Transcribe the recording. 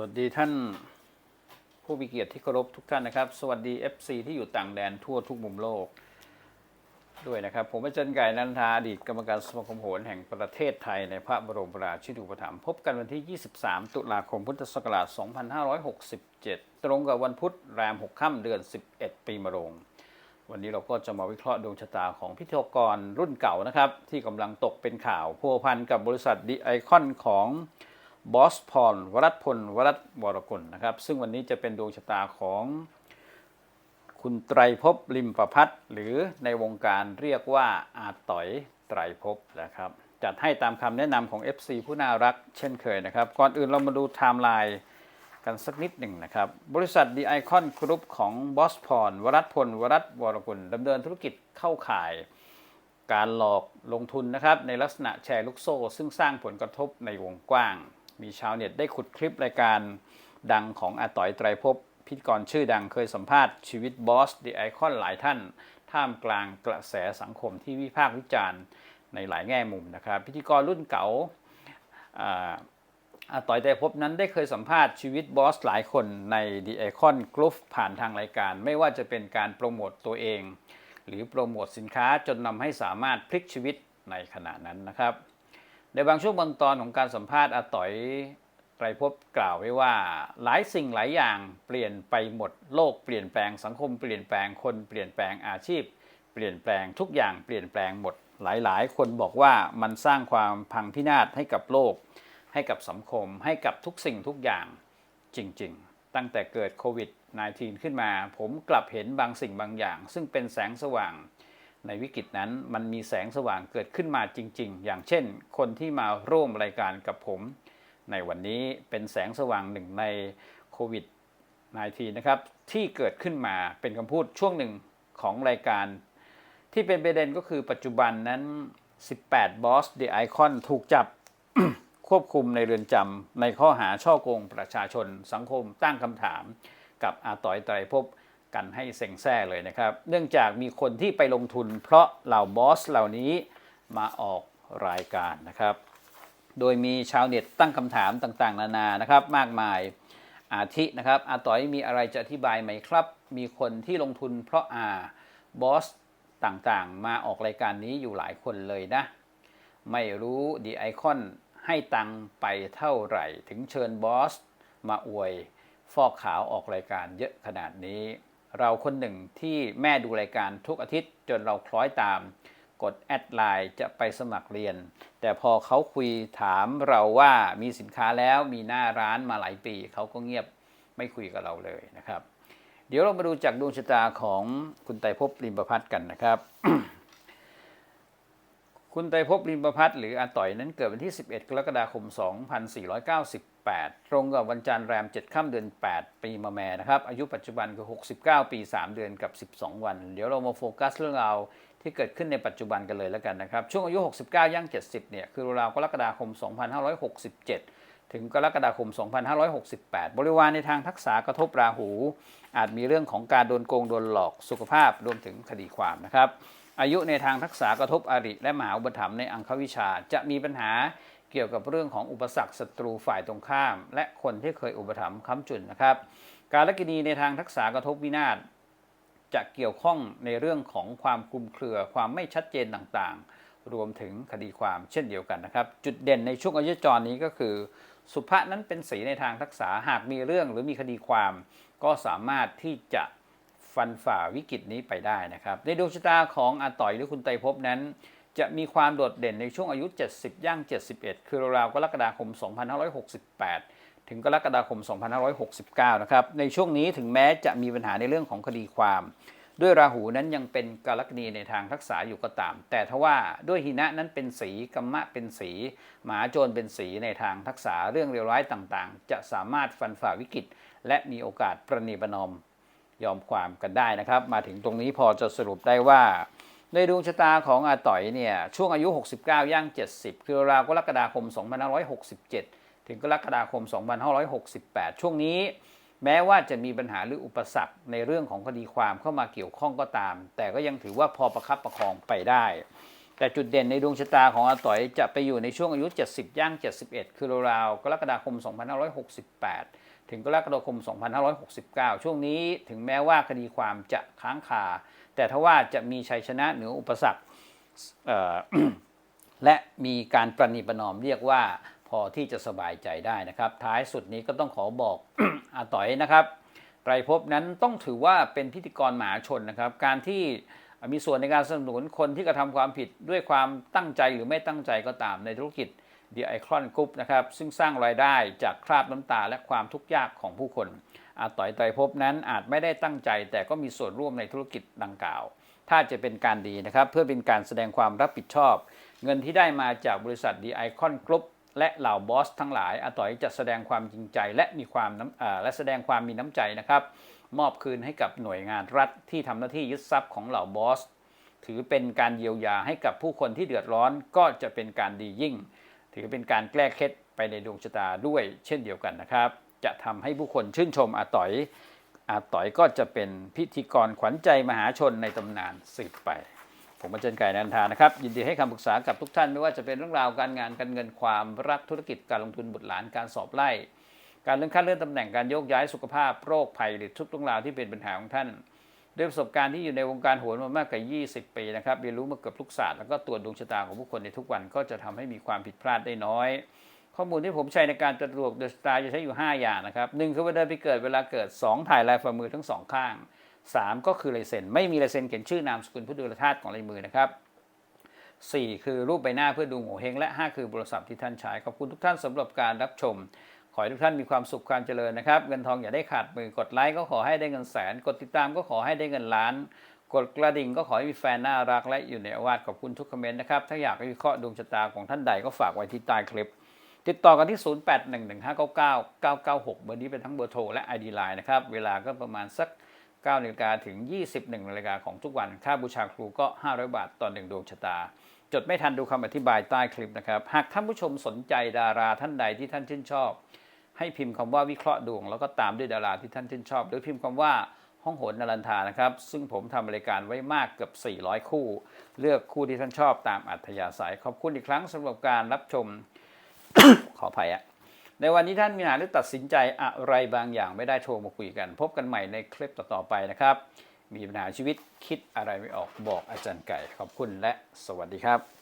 วัสดีท่านผู้มีเกียรติที่เคารพทุกท่านนะครับ สวัสดี FC ที่อยู่ต่างแดนทั่วทุกมุมโลก ด้วยนะครับ ผมอาจารย์ไก่นันทาอดีตกรรมการสมาคมโหรแห่งประเทศไทยในพระบรมราชินูปถัมภ์พบกันวันที่ 23 ตุลาคมพุทธศักราช 2567 ตรงกับวันพุธแรม 6 ค่ำเดือน 11 ปีมะโรง วันนี้เราก็จะมาวิเคราะห์ดวงชะตาของพิธีกรรุ่นเก่านะครับ ที่กำลังตกเป็นข่าวพัวพันกับบริษัทดีไอคอนของ บอสพรวรัตพลวรัตวรกุลนะครับ ซึ่งวันนี้จะเป็นดวงชะตาของคุณไตรภพลิมประพัฒหรือในวงการเรียกว่าอาต่อยไตรภพนะครับ จัดให้ตามคำแนะนำของ FC ผู้น่ารักเช่นเคยนะครับ ก่อนอื่นเรามาดูไทม์ไลน์กันสักนิดหนึ่งนะครับ บริษัทดีไอคอนกรุ๊ปของบอสพรวรัตพลวรัตวรกุลดำเนินธุรกิจเข้าข่ายการหลอกลงทุนนะครับในลักษณะแชร์ลูกโซ่ ซึ่งสร้างผลกระทบในวงกว้าง มีชาวเน็ตได้ขุดคลิปรายการดังของอาต่อยไตรภพพิธีกรชื่อดังเคยสัมภาษณ์ชีวิตบอสดีไอคอนหลายท่าน ท่ามกลางกระแสสังคมที่วิพากษ์วิจารณ์ในหลายแง่มุมนะครับ พิธีกรรุ่นเก่าอาต่อยแต่พบนั้นได้เคยสัมภาษณ์ชีวิตบอสหลายคนใน The Icon Group ผ่านทางรายการ ไม่ว่าจะเป็นการโปรโมตตัวเอง หรือโปรโมทสินค้าจนนำให้สามารถพลิกชีวิตในขณะนั้นนะครับ ในบางช่วงบางตอนของการสัมภาษณ์อาต่อยไตรภพกล่าวไว้ว่า หลายสิ่งหลายอย่างเปลี่ยนไปหมดโลกเปลี่ยนแปลงสังคมเปลี่ยนแปลงคนเปลี่ยนแปลงอาชีพ เปลี่ยนแปลงทุกอย่างเปลี่ยนแปลงหมด หลายๆ คนบอกว่ามันสร้างความพังพินาศให้กับโลก ให้กับสังคม ให้กับทุกสิ่งทุกอย่างจริง ๆ ตั้งแต่เกิดโควิด -19 ขึ้นมา ผมกลับเห็นบางสิ่งบางอย่าง ซึ่งเป็นแสงสว่าง ในวิกฤตนั้นมันมีแสงสว่างเกิดขึ้นมาจริง ๆ อย่างเช่น คนที่มาร่วมรายการกับผม ในวันนี้เป็นแสงสว่างหนึ่งในโควิด -19 นะครับที่เกิดขึ้นมาเป็นคำพูดช่วงหนึ่งของรายการ ที่เป็นประเด็นก็คือปัจจุบันนั้น 18 บอส The Icon ถูกจับควบคุมในเรือนจำในข้อหาช่อโกงประชาชนสังคมตั้งคำถามกับอาต่อยไตรภพ กันให้เซ็งแซ่เลยนะครับ เนื่องจากมีคนที่ไปลงทุน เพราะเหล่าบอสเหล่านี้มาออกรายการนะครับ โดยมีชาวเน็ตตั้งคำถามต่างๆ นานานะครับ มากมายอาทินะครับอาต่อยมีอะไรจะอธิบายไหมครับ มีคนที่ลงทุนเพราะอาบอสต่างๆ มาออกรายการนี้อยู่หลายคนเลยนะ ไม่รู้ดีไอคอนให้ตังไปเท่าไหร่ ถึงเชิญบอสมาอวย ฟอกขาวออกรายการเยอะขนาดนี้ เราคนหนึ่งที่แม่ดูรายการทุกอาทิตย์จนเราคล้อยตาม กดแอดไลน์จะไปสมัครเรียน แต่พอเขาคุยถามเราว่ามีสินค้าแล้วมีหน้าร้านมาหลายปี เขาก็เงียบไม่คุยกับเราเลยนะครับ เดี๋ยวเรามาดูจากดวงชะตาของคุณไตรภพลิมประพัฒน์กันนะครับ คุณไตรภพลิมประพัฒน์หรืออาต่อยนั้นเกิดวันที่ 11 กรกฎาคม 2498 ตรงกับวันจันทร์แรม 7 ค่ำเดือน 8 ปีมะแม่นะครับ อายุปัจจุบันคือ 69 ปี 3 เดือนกับ 12 วัน เดี๋ยวเรามาโฟกัสเรื่องราวที่เกิดขึ้นในปัจจุบันกันเลยแล้วกันนะครับ ช่วงอายุ 69 ย่าง 70 เนี่ย คือราวกรกฎาคม 2567 ถึงกรกฎาคม 2568 บริวารในทางทักษะกระทบราหู อาจมีเรื่องของการโดนโกงโดนหลอกสุขภาพรวมถึงคดีความนะครับ อายุในทางทักษะกระทบอริ และมหาอุปถัมภ์ในอังควิชา จะมีปัญหาเกี่ยวกับเรื่องของอุปสรรคศัตรูฝ่ายตรงข้าม และคนที่เคยอุปถัมภ์ค้ำจุนนะครับ การลกินีในทางทักษะกระทบวินาศจะเกี่ยวข้องในเรื่องของความคลุมเครือความไม่ชัดเจนต่างๆ รวมถึงคดีความเช่นเดียวกันนะครับ จุดเด่นในช่วงอายุจรนี้ก็คือ สุภะนั้นเป็นสีในทางทักษะหากมีเรื่องหรือมีคดีความ ก็สามารถที่จะ ฟันฝ่าวิกฤตนี้ไปได้นะครับ ในดวงชะตาของอาต่อยหรือคุณไตรภพนั้น จะมีความโดดเด่นในช่วงอายุ 70 ย่าง 71 คือราวๆกรกฎาคม 2568 ถึงกรกฎาคม 2569 นะครับ ในช่วงนี้ถึงแม้จะมีปัญหาในเรื่องของคดีความ ด้วยราหูนั้นยังเป็นกาลกณีในทางทักษะอยู่ก็ตาม แต่ทว่าด้วยหินะนั้นเป็นสีกัมมะเป็นสีหมาโจรเป็นสีในทางทักษะเรื่องเลวร้ายต่างๆ จะสามารถฟันฝ่าวิกฤตและมีโอกาสประนีประนอม ยอมความกันได้นะครับ มาถึงตรงนี้พอจะสรุปได้ว่า ในดวงชะตาของอาต่อยเนี่ยช่วงอายุ 69 ย่าง 70 คือราวกรกฎาคม 2567 ถึงกรกฎาคม 2568 ช่วงนี้ แม้ว่าจะมีปัญหาหรืออุปสรรคในเรื่องของคดีความเข้ามาเกี่ยวข้องก็ตาม แต่ก็ยังถือว่าพอประคับประคองไปได้แต่จุดเด่นในดวงชะตาของอาต่อยจะไปอยู่ในช่วงอายุ 70 ย่าง 71 คือราวกรกฎาคม 2568 ถึงกรกฎาคม 2569 ช่วงนี้ถึงแม้ว่าคดีความจะค้างคา แต่ถ้าว่าจะมีชัยชนะเหนืออุปสรรคและมีการประนีประนอมเรียกว่าพอที่จะสบายใจได้นะครับ ท้ายสุดนี้ก็ต้องขอบอกอาต่อยนะครับไตรภพนั้นต้องถือว่าเป็นพิธีกรหมาชนนะครับ การที่มีส่วนในการสนับสนุนคนที่กระทำความผิดด้วยความตั้งใจหรือไม่ตั้งใจก็ตามในธุรกิจ The Icon Group นะครับซึ่งสร้างรายได้จากคราบน้ำตาและความทุกข์ยากของผู้คน อาต่อยไตรภพนั้นอาจไม่ได้ตั้งใจ แต่ก็มีส่วนร่วมในธุรกิจดังกล่าว ถ้าจะเป็นการดีนะครับเพื่อเป็นการแสดงความรับผิดชอบ เงินที่ได้มาจากบริษัท The Icon Group และเหล่าบอสทั้งหลายอาต่อยจะแสดงความจริงใจและมีความและแสดงความมีน้ำใจนะครับมอบคืนให้กับหน่วยงานรัฐที่ทำหน้าที่ยึดทรัพย์ของเหล่าบอส ถือเป็นการเยียวยาให้กับผู้คนที่เดือดร้อนก็จะเป็นการดียิ่ง ถือเป็นการแก้เคล็ดไปในดวงชะตาด้วยเช่นเดียวกันนะครับ จะทำให้ผู้คนชื่นชมอาต่อย อาต่อยก็จะเป็นพิธีกรขวัญใจมหาชนในตำนานสืบไป ผมอาจารย์ไก่นันทานะครับ ยินดีให้คำปรึกษากับทุกท่านไม่ว่าจะเป็นเรื่องราวการงานการเงินความรักธุรกิจการลงทุนบุตรหลานการสอบไล่ การเลื่อนขั้นเลื่อนตำแหน่งการโยกย้ายสุขภาพโรคภัยหรือทุกเรื่องราวที่เป็นปัญหาของท่าน ด้วยประสบการณ์ที่อยู่ในวงการโหนมามากกว่า 20 ปีนะครับเรียนรู้มาเกือบทุกศาสตร์แล้วก็ตรวจดวงชะตาของผู้คนในทุกวันก็จะทำให้มีความผิดพลาดได้น้อย ข้อมูลที่ผมใช้ในการตรวจดวงชะตาจะใช้อยู่ 5 อย่างนะครับหนึ่งคือวันเดือนปีเกิดเวลาเกิด 2 ถ่ายลายฝ่ามือทั้งสองข้าง 3 ก็คือลายเซ็นไม่มีลายเซ็นเขียนชื่อนามสกุลผู้ดูแลธาตุของลายมือนะครับ4 คือรูปใบหน้าเพื่อดูโงเฮงและ 5 คือโทรศัพท์ที่ท่านใช้ขอบคุณทุกท่านสำหรับการรับชม อให้ทุกท่านมีความสุขความเจริญนะครับ เงินทองอย่าได้ขาดมือกดไลค์ก็ขอให้ได้เงินแสน กดติดตามก็ขอให้ได้เงินล้าน กดกระดิ่งก็ขอให้มีแฟนน่ารักและอยู่ในอาวาสขอบคุณทุกคอมเมนต์นะครับ ถ้าอยากให้วิเคราะห์ดวงชะตาของท่านใดก็ฝากไว้ที่ใต้คลิป ติดต่อกันที่ 0811599996 เบอร์นี้เป็นทั้งเบอร์โทรและ ID Line นะครับ เวลาก็ประมาณสัก9นาฬิกาถึง 21นาฬิกาของทุกวัน ค่าบูชาครูก็ 500 บาทต่อหนึ่งดวงชะตา จดไม่ทันดูคำอธิบายใต้คลิปนะครับ หากท่านผู้ชมสนใจดาราท่านใดที่ท่านชื่นชอบ ให้พิมพ์คำว่าวิเคราะห์ดวง แล้วก็ตามด้วยดาราที่ท่านชื่นชอบ หรือพิมพ์คำว่าห้องโหนนารันทานะครับ ซึ่งผมทำรายการไว้มากเกือบ 400 คู่ เลือกคู่ที่ท่านชอบตามอัธยาศัย ขอบคุณอีกครั้งสำหรับการรับชม ขออภัยอะในวันนี้ท่านมีปัญหาหรือตัดสินใจอะไรบางอย่างไม่ได้โทรมาคุยกัน พบกันใหม่ในคลิปต่อๆไปนะครับ มีปัญหาชีวิตคิดอะไรไม่ออกบอกอาจารย์ไก่ ขอบคุณและสวัสดีครับ